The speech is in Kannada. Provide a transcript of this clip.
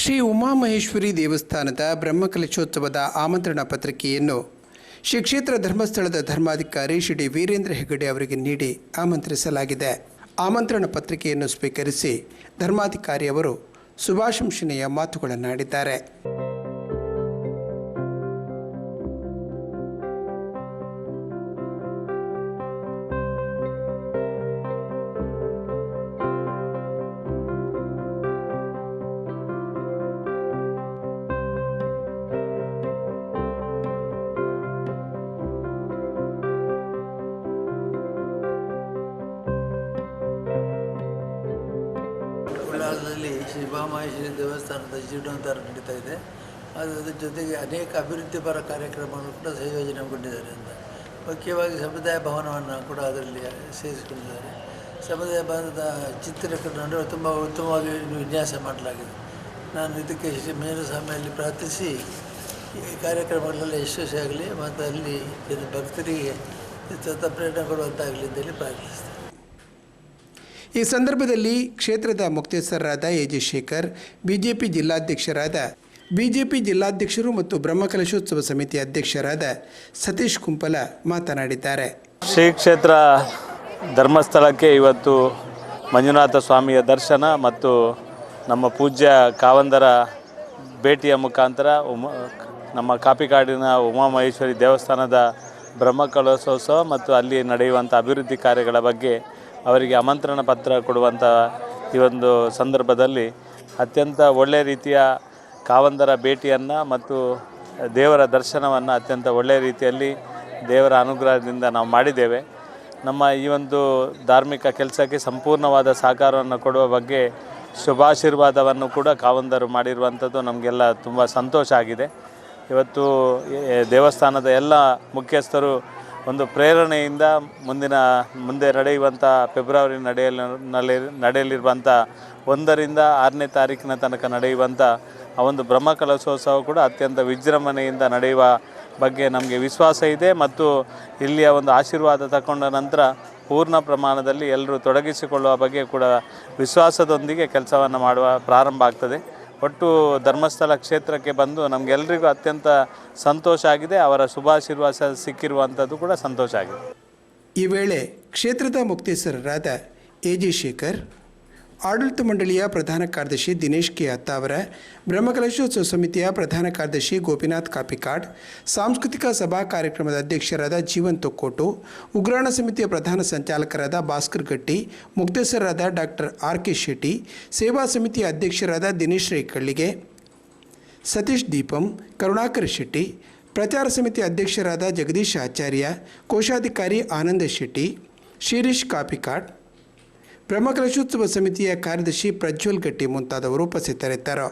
ಶ್ರೀ ಉಮಾಮಹೇಶ್ವರಿ ದೇವಸ್ಥಾನದ ಬ್ರಹ್ಮಕಲಶೋತ್ಸವದ ಆಮಂತ್ರಣ ಪತ್ರಿಕೆಯನ್ನು ಶ್ರೀ ಕ್ಷೇತ್ರ ಧರ್ಮಸ್ಥಳದ ಧರ್ಮಾಧಿಕಾರಿ ಶ್ರೀ ವೀರೇಂದ್ರ ಹೆಗಡೆ ಅವರಿಗೆ ನೀಡಿ ಆಮಂತ್ರಿಸಲಾಗಿದೆ. ಆಮಂತ್ರಣ ಪತ್ರಿಕೆಯನ್ನು ಸ್ವೀಕರಿಸಿ ಧರ್ಮಾಧಿಕಾರಿ ಅವರು ಶುಭಾಶಂಸನೆಯ ಮಾತುಗಳನ್ನಾಡಿದ್ದಾರೆ. ಉಳ್ಳಾಲದಲ್ಲಿ ಶ್ರೀ ಮಹಾಮಹೇಶ್ವರಿ ದೇವಸ್ಥಾನದ ಜೀರ್ಣೋದ್ಧಾರ ನಡೀತಾ ಇದೆ. ಅದು ಅದ್ರ ಜೊತೆಗೆ ಅನೇಕ ಅಭಿವೃದ್ಧಿಪರ ಕಾರ್ಯಕ್ರಮಗಳು ಕೂಡ ಸಂಯೋಜನೆಗೊಂಡಿದ್ದಾರೆ ಅಂತ. ಮುಖ್ಯವಾಗಿ ಸಮುದಾಯ ಭವನವನ್ನು ಕೂಡ ಅದರಲ್ಲಿ ಸೇರಿಸಿಕೊಂಡಿದ್ದಾರೆ. ಸಮುದಾಯ ಭವನದ ಚಿತ್ರಕರಣವನ್ನು ತುಂಬ ಉತ್ತಮವಾಗಿ ವಿನ್ಯಾಸ ಮಾಡಲಾಗಿದೆ. ನಾನು ಇದಕ್ಕೆ ಶ್ರೀ ಮೇಲುಸ್ವಾಮಿಯಲ್ಲಿ ಪ್ರಾರ್ಥಿಸಿ, ಈ ಕಾರ್ಯಕ್ರಮಗಳೆಲ್ಲ ಯಶಸ್ವಿಯಾಗಲಿ ಮತ್ತು ಅಲ್ಲಿ ಭಕ್ತರಿಗೆ ಸ್ವತಃ ಪ್ರೇರಣೆ ಕೊಡುವಂತಾಗಲಿ ಅಂತೇಳಿ ಪ್ರಾರ್ಥಿಸ್ತೇನೆ. ಈ ಸಂದರ್ಭದಲ್ಲಿ ಕ್ಷೇತ್ರದ ಮುಕ್ತೇಶ್ವರರಾದ ಎ ಜಿ ಶೇಖರ್ ಬಿಜೆಪಿ ಜಿಲ್ಲಾಧ್ಯಕ್ಷರಾದ ಬಿಜೆಪಿ ಜಿಲ್ಲಾಧ್ಯಕ್ಷರು ಮತ್ತು ಬ್ರಹ್ಮಕಲಶೋತ್ಸವ ಸಮಿತಿ ಅಧ್ಯಕ್ಷರಾದ ಸತೀಶ್ ಕುಂಪಲ ಮಾತನಾಡಿದ್ದಾರೆ. ಶ್ರೀ ಕ್ಷೇತ್ರ ಧರ್ಮಸ್ಥಳಕ್ಕೆ ಇವತ್ತು ಮಂಜುನಾಥ ಸ್ವಾಮಿಯ ದರ್ಶನ ಮತ್ತು ನಮ್ಮ ಪೂಜ್ಯ ಕಾವಂದರ ಭೇಟಿಯ ಮುಖಾಂತರ ಉಮ, ನಮ್ಮ ಕಾಪಿಕಾಡಿನ ಉಮಾಮಹೇಶ್ವರಿ ದೇವಸ್ಥಾನದ ಬ್ರಹ್ಮಕಲಶೋತ್ಸವ ಮತ್ತು ಅಲ್ಲಿ ನಡೆಯುವಂಥ ಅಭಿವೃದ್ಧಿ ಕಾರ್ಯಗಳ ಬಗ್ಗೆ ಅವರಿಗೆ ಆಮಂತ್ರಣ ಪತ್ರ ಕೊಡುವಂಥ ಈ ಒಂದು ಸಂದರ್ಭದಲ್ಲಿ ಅತ್ಯಂತ ಒಳ್ಳೆಯ ರೀತಿಯ ಕಾವಂದರ ಭೇಟಿಯನ್ನು ಮತ್ತು ದೇವರ ದರ್ಶನವನ್ನು ಅತ್ಯಂತ ಒಳ್ಳೆಯ ರೀತಿಯಲ್ಲಿ ದೇವರ ಅನುಗ್ರಹದಿಂದ ನಾವು ಮಾಡಿದ್ದೇವೆ. ನಮ್ಮ ಈ ಒಂದು ಧಾರ್ಮಿಕ ಕೆಲಸಕ್ಕೆ ಸಂಪೂರ್ಣವಾದ ಸಹಕಾರವನ್ನು ಕೊಡುವ ಬಗ್ಗೆ ಶುಭಾಶೀರ್ವಾದವನ್ನು ಕೂಡ ಕಾವಂದರು ಮಾಡಿರುವಂಥದ್ದು ನಮಗೆಲ್ಲ ತುಂಬ ಸಂತೋಷ ಆಗಿದೆ. ಇವತ್ತು ದೇವಸ್ಥಾನದ ಎಲ್ಲ ಮುಖ್ಯಸ್ಥರು ಒಂದು ಪ್ರೇರಣೆಯಿಂದ ಮುಂದಿನ, ಮುಂದೆ ನಡೆಯುವಂಥ ಫೆಬ್ರವರಿ ನಡೆಯಲಿ ನಲ್ಲಿ ನಡೆಯಲಿರುವಂಥ ಒಂದರಿಂದ ಆರನೇ ತಾರೀಕಿನ ತನಕ ನಡೆಯುವಂಥ ಆ ಒಂದು ಬ್ರಹ್ಮಕಲಶೋತ್ಸವ ಕೂಡ ಅತ್ಯಂತ ವಿಜೃಂಭಣೆಯಿಂದ ನಡೆಯುವ ಬಗ್ಗೆ ನಮಗೆ ವಿಶ್ವಾಸ ಇದೆ ಮತ್ತು ಇಲ್ಲಿಯ ಒಂದು ಆಶೀರ್ವಾದ ತಗೊಂಡ ನಂತರ ಪೂರ್ಣ ಪ್ರಮಾಣದಲ್ಲಿ ಎಲ್ಲರೂ ತೊಡಗಿಸಿಕೊಳ್ಳುವ ಬಗ್ಗೆ ಕೂಡ ವಿಶ್ವಾಸದೊಂದಿಗೆ ಕೆಲಸವನ್ನು ಮಾಡುವ ಪ್ರಾರಂಭ ಆಗ್ತದೆ. ಒಟ್ಟು ಧರ್ಮಸ್ಥಳ ಕ್ಷೇತ್ರಕ್ಕೆ ಬಂದು ನಮಗೆಲ್ಲರಿಗೂ ಅತ್ಯಂತ ಸಂತೋಷ ಆಗಿದೆ. ಅವರ ಶುಭಾಶೀರ್ವಾದ ಸಿಕ್ಕಿರುವಂಥದ್ದು ಕೂಡ ಸಂತೋಷ ಆಗಿದೆ. ಈ ವೇಳೆ ಕ್ಷೇತ್ರದ ಮುಕ್ತೇಶ್ವರರಾದ ಎ ಜಿ ಶೇಖರ್ ಆಡಳಿತ ಮಂಡಳಿಯ ಪ್ರಧಾನ ಕಾರ್ಯದರ್ಶಿ ದಿನೇಶ್ ಕೆ ಅತ್ತಾವರ ಬ್ರಹ್ಮಕಲಶೋತ್ಸವ ಸಮಿತಿಯ ಪ್ರಧಾನ ಕಾರ್ಯದರ್ಶಿ ಗೋಪಿನಾಥ್ ಕಾಪಿಕಾಡ್, ಸಾಂಸ್ಕೃತಿಕ ಸಭಾ ಕಾರ್ಯಕ್ರಮದ ಅಧ್ಯಕ್ಷರಾದ ಜೀವನ್ ತೊಕ್ಕೋಟು, ಉಗ್ರಾಣ ಸಮಿತಿಯ ಪ್ರಧಾನ ಸಂಚಾಲಕರಾದ ಭಾಸ್ಕರ್ ಗಟ್ಟಿ ಮುಕ್ತೇಶ್ವರರಾದ ಡಾಕ್ಟರ್ ಆರ್ ಕೆ ಶೆಟ್ಟಿ, ಸೇವಾ ಸಮಿತಿಯ ಅಧ್ಯಕ್ಷರಾದ ದಿನೇಶ್ ರೇಕಳ್ಳಿಗೆ ಸತೀಶ್ ದೀಪಂ, ಕರುಣಾಕರ್ ಶೆಟ್ಟಿ, ಪ್ರಚಾರ ಸಮಿತಿ ಅಧ್ಯಕ್ಷರಾದ ಜಗದೀಶ್ ಆಚಾರ್ಯ, ಕೋಶಾಧಿಕಾರಿ ಆನಂದ ಶೆಟ್ಟಿ, ಶಿರೀಶ್ ಬ್ರಹ್ಮಕಲಶೋತ್ಸವ ಸಮಿತಿಯ ಕಾರ್ಯದರ್ಶಿ ಪ್ರಜ್ವಲ್ ಗಟ್ಟಿ ಮುಂತಾದವರು ಉಪಸ್ಥಿತರಿದ್ದರು.